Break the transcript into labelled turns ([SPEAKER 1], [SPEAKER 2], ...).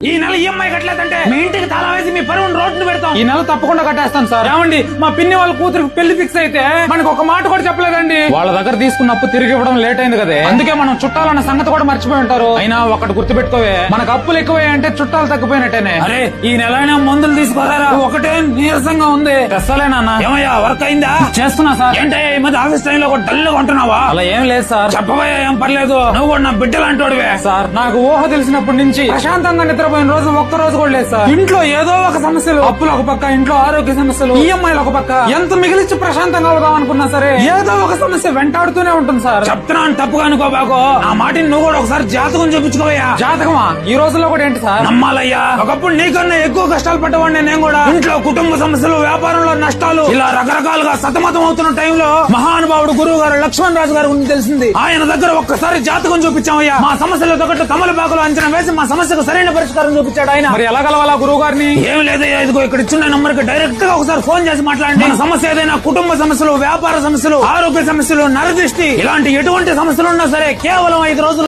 [SPEAKER 1] ఈ నెల ఈఎంఐ కట్టలేదంటే మీ ఇంటికి తాళం వేసి ఈ నెల తప్పకుండా కట్టేస్తాను సార్. ఏమండి? మా పిన్ని వాళ్ళ కూతురికి పెళ్ళి ఫిక్స్ అయితే మనకు ఒక మాట కూడా చెప్పలేదండి. వాళ్ళ దగ్గర తీసుకున్న అప్పు తిరిగి ఇవ్వడం లేట్ అయింది కదే. అందుకే మనం చుట్టాలన్న సంగతి కూడా మర్చిపోయి ఉంటారు. అయినా ఒకటి గుర్తుపెట్టుకోవే మనకు అప్పులు ఎక్కువ అంటే చుట్టాలు తగ్గిపోయినట్టేనే. అరే ఈ నెల అయినా మందులు తీసుకోరారా? ఒకటే నీరసంగా ఉంది. తెస్తలేనా ఏమయ్యా వర్క్ అయిందా? చేస్తున్నా సార్. ఏంటయ్యా ఈ మధ్య ఆఫీస్ టైం లో డల్ కొంటున్నావా అలా ఏం లేదు సార్. చెప్పబోయా ఏం పర్లేదు. నువ్వు నా బిడ్డలాంటోడివే సార్ నాకు ఊహ తెలిసినప్పటి నుంచి ప్రశాంతంగా నిద్రపోయిన రోజు ఒక్క రోజు కూడా లేదు సార్. ఇంట్లో ఏదో ఒక సమస్యలు. అప్పులు ఒక పక్క ఇంట్లో ఆరోగ్య సమస్యలు ఈఎంఐలు ఒక పక్క. ఎంత మిగిలిచ్చి ప్రశాంతంగా అవుదాం అనుకున్నా సరే ఏదో ఒక సమస్య వెంటాడుతూనే ఉంటుంది సార్. చెప్తున్నాను తప్పుగా అనుకోబాకు ఆ మాటిని నువ్వు కూడా ఒకసారి జాతకం చూపించుకోవయ్యా. జాతకమా? ఈ రోజుల్లో కూడా ఏంటి సార్? నమ్మాలయ్యా. ఒకప్పుడు నీకన్నా ఎక్కువ కష్టాలు పడ్డవాడిని నేను కూడా. ఇంట్లో కుటుంబ సమస్యలు వ్యాపారంలో నష్టాలు ఇలా రకరకాలుగా సతమతం అవుతున్న టైంలో మహానుభావుడు గురువు గారు లక్ష్మణ్ రాజు గారు గురించి తెలిసింది. ఆయన దగ్గర ఒక్కసారి జాతకం చూపించామయ్యా. మా సమస్యలతో ఒకటి తమలపాకులు అంచనా వేసి మా సమస్యకు సరైన పరిష్కారం చూపించాడు ఆయన. మరి ఎలా కలవాలా గురువు గారిని ఏం లేదయ్యా ఇదిగో ఇక్కడ ఇచ్చిన నంబర్కి డైరెక్ట్గా ఒకసారి ఫోన్ చేసి మాట్లాడండి. మన సమస్య ఏదైనా కుటుంబ సమస్యలు వ్యాపార సమస్యలు ఆరోగ్య సమస్యలు నరదృష్టి ఇలాంటి ఎటువంటి సమస్యలు ఉన్నా సరే కేవలం ఐదు రోజులు